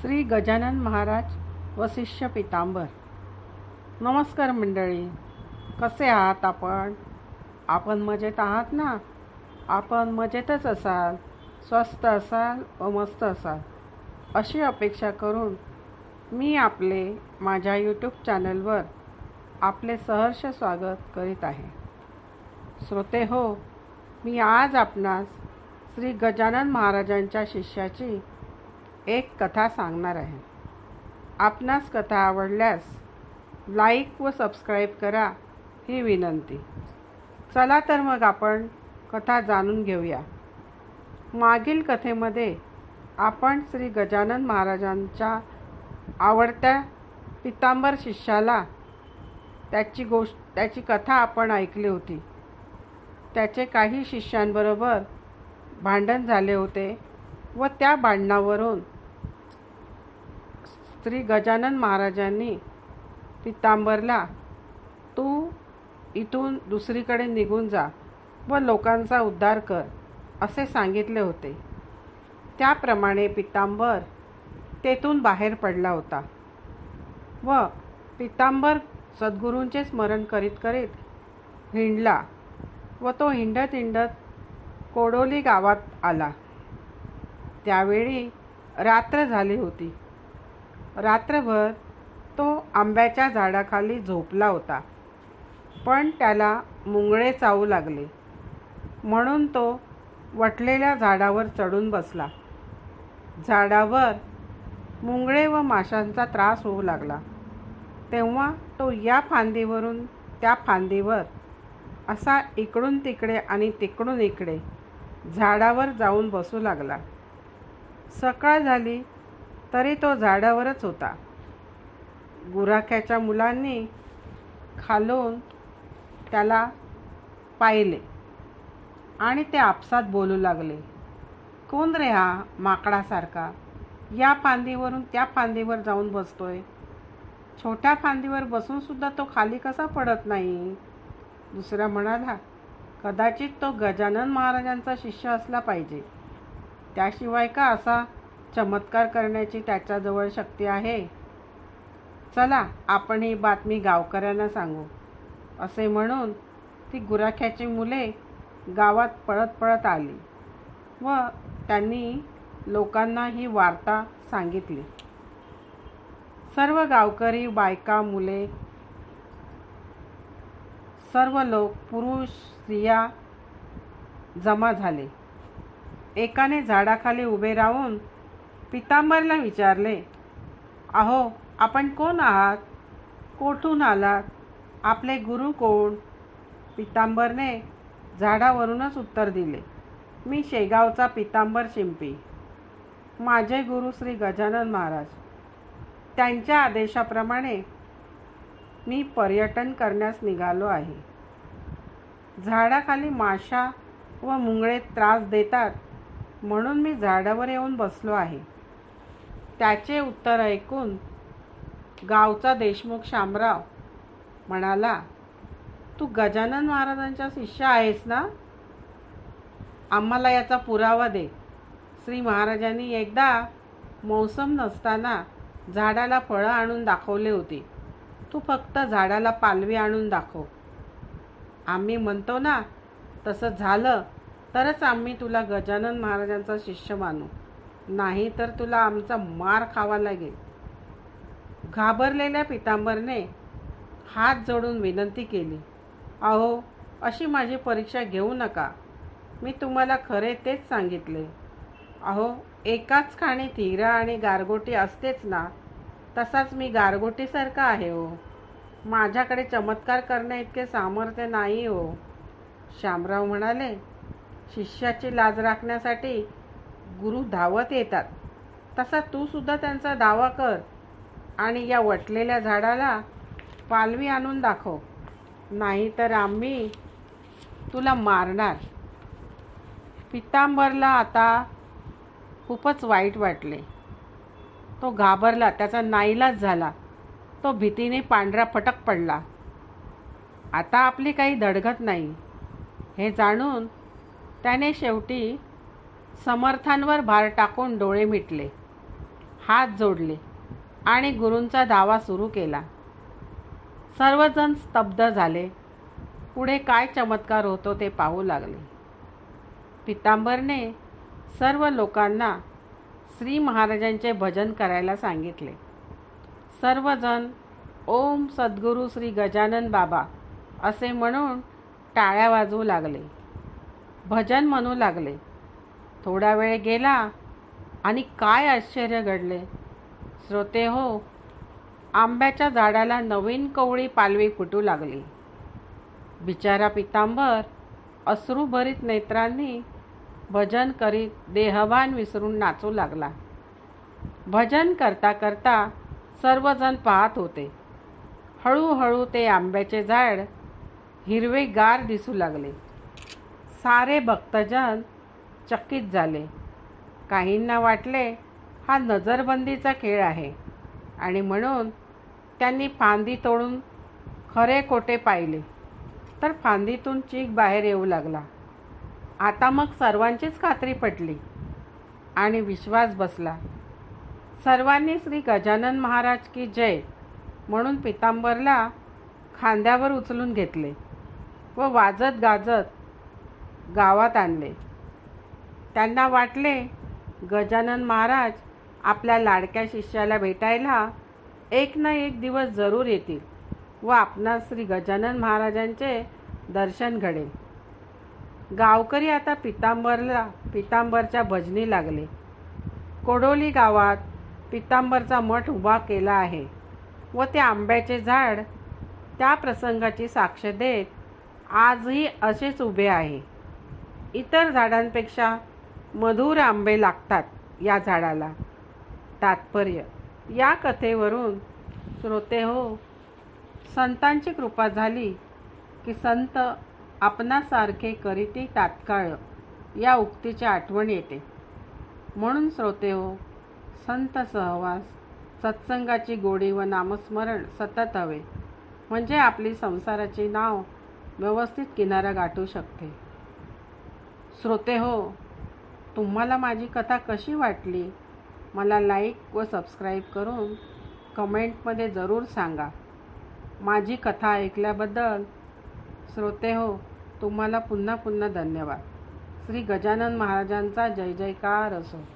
श्री गजानन महाराज व शिष्य पितांबर. नमस्कार मंडळी कसे आहात आपण? आपण मजेत आहात ना? आपण मजेतच असाल स्वस्त असाल व मस्त असाल अशी अपेक्षा करून मी आपले माझ्या यूट्यूब चॅनलवर आपले सहर्ष स्वागत करीत आहे. श्रोते हो मी आज आपणास श्री गजानन महाराजांच्या शिष्याची एक कथा सांगणार आहे. आपणास कथा आवडल्यास लाईक व सबस्क्राईब करा ही विनंती. चला तर मग आपण कथा जाणून घेऊया. मागील कथेमध्ये आपण श्री गजानन महाराजांच्या आवडत्या पितांबर शिष्याला त्याची गोष्ट त्याची कथा आपण ऐकली होती. त्याचे काही शिष्यांबरोबर भांडण झाले होते व त्या भांडणावरून श्री गजानन महाराजांनी पितांबरला तू इथून दुसरीकडे निघून जा व लोकांचा उद्धार कर असे सांगितले होते. त्याप्रमाणे पितांबर तेथून बाहेर पडला होता व पितांबर सद्गुरूंचे स्मरण करीत करीत हिंडला व तो हिंडत हिंडत कोडोली गावात आला. त्यावेळी रात्र झाली होती. रात्रभर तो आंब्याच्या झाडाखाली झोपला होता. पण त्याला मुंगळे चावू लागले. म्हणून तो वटलेल्या झाडावर चढून बसला. झाडावर मुंगळे व माशांचा त्रास होऊ लागला. तेव्हा तो या फांदीवरून त्या फांदीवर असा इकडून तिकडे आणि तिकडून इकडे झाडावर जाऊन बसू लागला. सकाळ झाली. तरी तो झाडावरच होता. गुराख्याच्या मुलांनी खालून त्याला पाहिले आणि ते आपसात बोलू लागले. कोण रे हा माकडासारखा? या फांदीवरून त्या फांदीवर जाऊन बसतोय. छोट्या फांदीवर बसूनसुद्धा तो खाली कसा पडत नाही? दुसरा म्हणाला कदाचित तो गजानन महाराजांचा शिष्य असला पाहिजे. त्याशिवाय का असा चमत्कार करण्याची त्याच्याजवळ शक्ती आहे. चला आपण ही बातमी गावकऱ्यांना सांगू. असे म्हणून ती गुराख्याची मुले गावात पळत पळत आली व त्यांनी लोकांना ही वार्ता सांगितली. सर्व गावकरी बायका मुले सर्व लोक पुरुष स्त्रिया जमा झाले. एकाने झाडाखाली उभे राहून पितांबरला विचारले अहो आपण कोण आहात? कोठून आलात? आपले गुरु कोण? पितांबरने झाडावरूनच उत्तर दिले मी शेगावचा पितांबर शिंपी. माझे गुरु श्री गजानन महाराज. त्यांच्या आदेशाप्रमाणे मी पर्यटन करण्यास निघालो आहे. झाडाखाली माशा व मुंगळे त्रास देतात म्हणून मी झाडावर येऊन बसलो आहे. त्याचे उत्तर ऐकून गावचा देशमुख शामराव म्हणाला तू गजानन महाराजांचा शिष्य आहेस ना? आम्हाला याचा पुरावा दे. श्री महाराजांनी एकदा मौसम नसताना झाडाला फळं आणून दाखवले होते. तू फक्त झाडाला पालवी आणून दाखव. आम्ही म्हणतो ना तसं झालं तरच आम्ही तुला गजानन महाराजांचा शिष्य मानू. नाही तर तुला आमचा मार खावा लागेल. घाबरलेल्या पितांबरने हात जोडून विनंती केली. अहो अशी माझी परीक्षा घेऊ नका. मी तुम्हाला खरे तेच सांगितले. अहो एकाच खाणी हिरा आणि गारगोटी असतेच ना. तसाच मी गारगोटीसारखा आहे हो. माझ्याकडे चमत्कार करण्या इतके सामर्थ्य नाही हो. शामराव म्हणाले शिष्याची लाज राखण्यासाठी गुरु धावत येतात. तसा तू सुद्धा त्यांचा दावा कर आणि या वटलेल्या झाडाला पालवी आणून दाखव. नाही तर आम्ही तुला मारणार. पितांबरला आता खूपच वाईट वाटले. तो घाबरला त्याचा नाईलाज झाला. तो भीतीने पांढरा फटक पडला. आता आपली काही धडगत नाही. हे जाणून त्याने शेवटी समर्थांवर भार टाकून डोळे मिटले. हात जोडले आणि गुरूंचा दावा सुरू केला. सर्वजण स्तब्ध झाले. पुढे काय चमत्कार होतो ते पाहू लागले. पितांबरने सर्व लोकांना श्री महाराजांचे भजन करायला सांगितले. सर्वजण ओम सद्गुरू श्री गजानन बाबा असे म्हणून टाळ्या वाजवू लागले. भजन म्हणू लागले. थोडा वेळ गेला आणि काय आश्चर्य घडले. श्रोते हो आंब्याच्या झाडाला नवीन कवळी पालवी फुटू लागली. बिचारा पितांबर अश्रूभरीत नेत्रांनी भजन करीत देहभान विसरून नाचू लागला. भजन करता करता सर्वजण पाहत होते. हळूहळू ते आंब्याचे झाड हिरवेगार दिसू लागले. सारे भक्तजन चकित झाले. काहींना वाटले हा नजरबंदीचा खेळ आहे आणि म्हणून त्यांनी फांदी तोडून खरे कोटे पाहिले. तर फांदीतून चीक बाहेर येऊ लागला. आता मग सर्वांचीच खात्री पटली आणि विश्वास बसला. सर्वांनी श्री गजानन महाराज की जय म्हणून पितांबरला खांद्यावर उचलून घेतले व वाजत गाजत गावात आणले. त्यांना वाटले गजानन महाराज आपल्या लाडक्या शिष्याला भेटायला एक ना एक दिवस जरूर येतील व आपणास श्री गजानन महाराजांचे दर्शन घडेल. गावकरी आता पितांबरला पितांबरच्या भजनी लागले. कोडोली गावात पितांबरचा मठ उभा केला आहे व ते आंब्याचे झाड त्या प्रसंगाची साक्ष देत आजही असेच उभे आहे. इतर झाडांपेक्षा मधुर आंबे लागतात या झाडाला. तात्पर्य. या कथेवरून श्रोते हो संतांची कृपा झाली की संत आपणासारखे करीती तात्काळ या उक्तीची आठवण येते. म्हणून श्रोते हो संत सहवास सत्संगाची गोडी व नामस्मरण सतत हवे म्हणजे आपली संसाराची नाव व्यवस्थित किनारा गाठू शकते. श्रोते हो तुम्हाला माझी कथा कशी वाटली? मला लाईक व सबस्क्राईब करून कमेंटमध्ये जरूर सांगा. माझी कथा ऐकल्याबद्दल श्रोते हो तुम्हाला पुन्हा पुन्हा धन्यवाद. श्री गजानन महाराजांचा जय जयकार असो.